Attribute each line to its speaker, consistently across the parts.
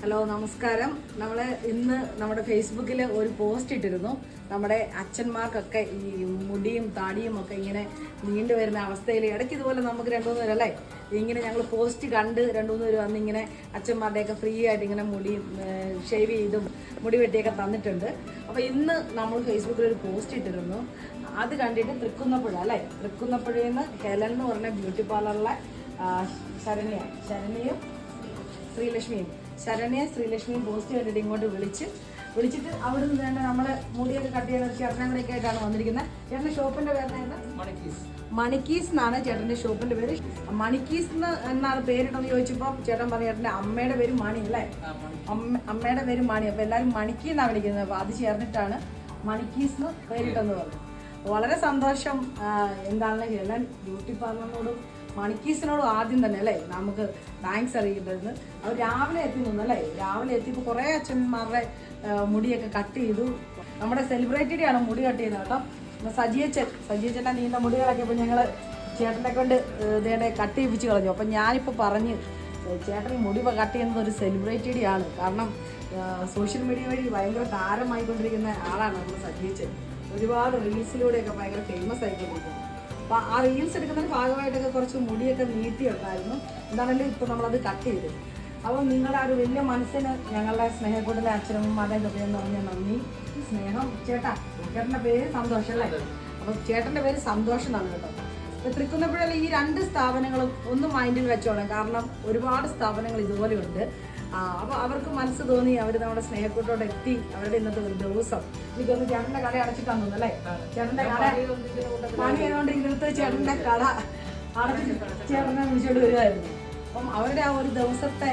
Speaker 1: Hello നമസ്കാരം. നമ്മൾ ഇന്ന് നമ്മുടെ ഫേസ്ബുക്കിൽ ഒരു പോസ്റ്റ് ഇട്ടിരുന്നു. നമ്മുടെ അച്ഛന്മാർക്കൊക്കെ ഈ മുടിയും താടിയും ഒക്കെ ഇങ്ങനെ നീണ്ടു വരുന്ന അവസ്ഥയിൽ ഇടയ്ക്ക് ഇതുപോലെ നമുക്ക് രണ്ടു മൂന്ന് പേരല്ലേ ഇങ്ങനെ ഞങ്ങൾ പോസ്റ്റ് കണ്ട് രണ്ടു മൂന്ന് പേര് വന്ന് ഇങ്ങനെ അച്ഛന്മാരുടെയൊക്കെ ഫ്രീ ആയിട്ട് ഇങ്ങനെ മുടി ഷേവ് ചെയ്തും മുടി വെട്ടിയൊക്കെ തന്നിട്ടുണ്ട്. അപ്പോൾ ഇന്ന് നമ്മൾ ഫേസ്ബുക്കിൽ ഒരു പോസ്റ്റ് ഇട്ടിരുന്നു. അത് കണ്ടിട്ട് തൃക്കുന്നപ്പുഴ അല്ലേ? തൃക്കുന്നപ്പുഴയിൽ നിന്ന് ഹെലൻ എന്ന് പറഞ്ഞ ബ്യൂട്ടി പാർലറിലെ ശരണിയ ശരണ്യ ശ്രീലക്ഷ്മിയും. ശരണ്യ ശ്രീലക്ഷ്മി പോസ്റ്റ് കണ്ടിട്ട് ഇങ്ങോട്ട് വിളിച്ച് വിളിച്ചിട്ട് അവിടെ നിന്ന് തന്നെ നമ്മളെ മുടിയൊക്കെ കട്ട് ചെയ്യുന്ന ചേട്ടനങ്ങളൊക്കെ ആയിട്ടാണ് വന്നിരിക്കുന്നത് ചേട്ടന്റെ ഷോപ്പിന്റെ പേരായിരുന്നു മണിക്കീസ് എന്നാണ് ചേട്ടന്റെ ഷോപ്പിന്റെ പേര്. മണിക്കീസ് എന്ന് എന്നാണ് പേരിട്ടെന്ന് ചോദിച്ചപ്പോൾ ചേട്ടൻ പറഞ്ഞു ചേട്ടന്റെ അമ്മയുടെ പേര് മണി അല്ലേ? അമ്മ അമ്മയുടെ പേര് മണി. അപ്പോൾ എല്ലാവരും മണിക്കി എന്നാണ് വിളിക്കുന്നത്? അപ്പോൾ അത് ചേർന്നിട്ടാണ് മണിക്കീസ് എന്ന് പേരിട്ടെന്ന് പറഞ്ഞു. വളരെ സന്തോഷം എന്താണെന്ന് ചേട്ടൻ ബ്യൂട്ടി പാർലറിനോടും മണിക്കീസിനോടും ആദ്യം തന്നെ അല്ലേ? നമുക്ക് താങ്ക്സ് അറിയിക്കുന്നത് അവർ രാവിലെ എത്തി നിന്നു അല്ലേ? രാവിലെ എത്തിയപ്പോൾ കുറേ അച്ഛന്മാരുടെ മുടിയൊക്കെ കട്ട് ചെയ്തു. നമ്മുടെ സെലിബ്രിറ്റിയുടെ ആണ് മുടി കട്ട് ചെയ്യുന്നത് കേട്ടോ. സജിയച്ചൻ. സജിയച്ചന്റെ നീണ്ട മുടികളൊക്കെ ഇപ്പോൾ ഞങ്ങൾ ചേട്ടനെ കൊണ്ട് ഇതേടെ കട്ട് ചെയ്യിപ്പിച്ച് കളഞ്ഞു. അപ്പം ഞാനിപ്പോൾ പറഞ്ഞ് ചേട്ടൻ മുടി കട്ട് ചെയ്യുന്നത് ഒരു സെലിബ്രിറ്റിയുടെ ആണ്. കാരണം സോഷ്യൽ മീഡിയ വഴി ഭയങ്കര താരമായിക്കൊണ്ടിരിക്കുന്ന ആളാണ് നമ്മൾ സജിയച്ചൻ. ഒരുപാട് റീൽസിലൂടെയൊക്കെ ഭയങ്കര ഫേമസ് ആയിക്കൊണ്ടിരിക്കുന്നു. അപ്പൊ ആ റീൽസ് എടുക്കുന്നതിന് ഭാഗമായിട്ടൊക്കെ കുറച്ച് മുടിയൊക്കെ നീട്ടിയുണ്ടായിരുന്നു. എന്താണെങ്കിലും ഇപ്പോൾ നമ്മളത് കട്ട് ചെയ്തു. അപ്പോൾ നിങ്ങളുടെ ആ ഒരു വലിയ മനസ്സിന് ഞങ്ങളുടെ സ്നേഹക്കൂട്ടിലെ അച്ഛനും അച്ഛനമ്മമാരുടെ കൃപയെന്ന് പറഞ്ഞ നന്ദി. സ്നേഹം ചേട്ടാ ചേട്ടന്റെ പേര് സന്തോഷം അല്ലേ? അപ്പോൾ ചേട്ടന്റെ പേര് സന്തോഷം എന്നാണ് കേട്ടോ. അപ്പോൾ തൃക്കുന്നപ്പുഴയിൽ ഈ രണ്ട് സ്ഥാപനങ്ങളും ഒന്ന് മൈൻഡിൽ വെച്ചോളാം. കാരണം ഒരുപാട് സ്ഥാപനങ്ങൾ ഇതുപോലെയുണ്ട് ആ, അപ്പൊ അവർക്ക് മനസ്സ് തോന്നി അവർ നമ്മുടെ സ്നേഹക്കൂട്ടോട് എത്തി അവരുടെ ഇന്നത്തെ ഒരു ദിവസം. എനിക്കൊന്ന് ചേട്ടന്റെ കട അടച്ചിട്ടാന്ന് തോന്നുന്നു അല്ലേ? ചേട്ടന്റെ കട പണി ആയതുകൊണ്ട് ഇന്നത്തെ ചേട്ടന്റെ കട. അടച്ചിട്ട് ചേട്ടനെ വിളിച്ചോണ്ട് വരുമായിരുന്നു അപ്പം അവരുടെ ആ ഒരു ദിവസത്തെ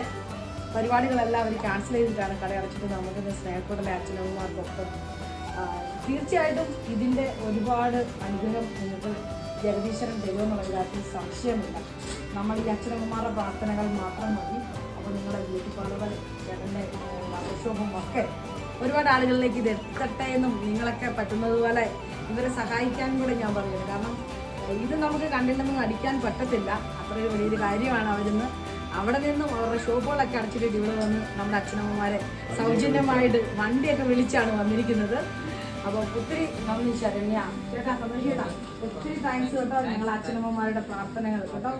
Speaker 1: പരിപാടികളെല്ലാം അവർ ക്യാൻസൽ ചെയ്തിട്ടാണ് കട അടച്ചിട്ട് നമുക്ക് സ്നേഹക്കൂടലെ അച്ഛനമ്മമാർക്കൊപ്പം. തീർച്ചയായിട്ടും ഇതിന്റെ ഒരുപാട് അനുഗ്രഹം നിങ്ങൾക്ക് ജഗദീശ്വരൻ തരുമെന്നുള്ള കാര്യത്തിൽ സംശയമില്ല. നമ്മൾ ഈ അച്ഛനമ്മമാരുടെ പ്രാർത്ഥനകൾ മാത്രം മതി. അപ്പോൾ നിങ്ങളുടെ വീട്ടുപാടുകൾ ചേട്ടന്റെ വർഷോപ്പും ഒക്കെ ഒരുപാട് ആളുകളിലേക്ക് ഇത് എത്തട്ടെ എന്നും നിങ്ങളൊക്കെ പറ്റുന്നതുപോലെ ഇവരെ സഹായിക്കാൻ കൂടെ ഞാൻ പറയുന്നത്. കാരണം ഇത് നമുക്ക് കണ്ടില്ലെന്ന് അടിക്കാൻ പറ്റത്തില്ല. അത്രയും വലിയൊരു കാര്യമാണ് അവരിന്ന് അവിടെ നിന്നും അവരുടെ ഷോപ്പുകളൊക്കെ അടച്ചിട്ട് ഇവിടെ വന്ന് നമ്മുടെ അച്ഛനമ്മമാരെ സൗജന്യമായിട്ട് വണ്ടിയൊക്കെ വിളിച്ചാണ് വന്നിരിക്കുന്നത്. അപ്പോൾ ഒത്തിരി നന്ദി ശരണ്യ. ചേട്ടാ സന്തോഷിയേട്ടാ ഒത്തിരി താങ്ക്സ് കേട്ടോ ഞങ്ങൾ അച്ഛനമ്മമാരുടെ പ്രാർത്ഥനകൾ. കേട്ടോ?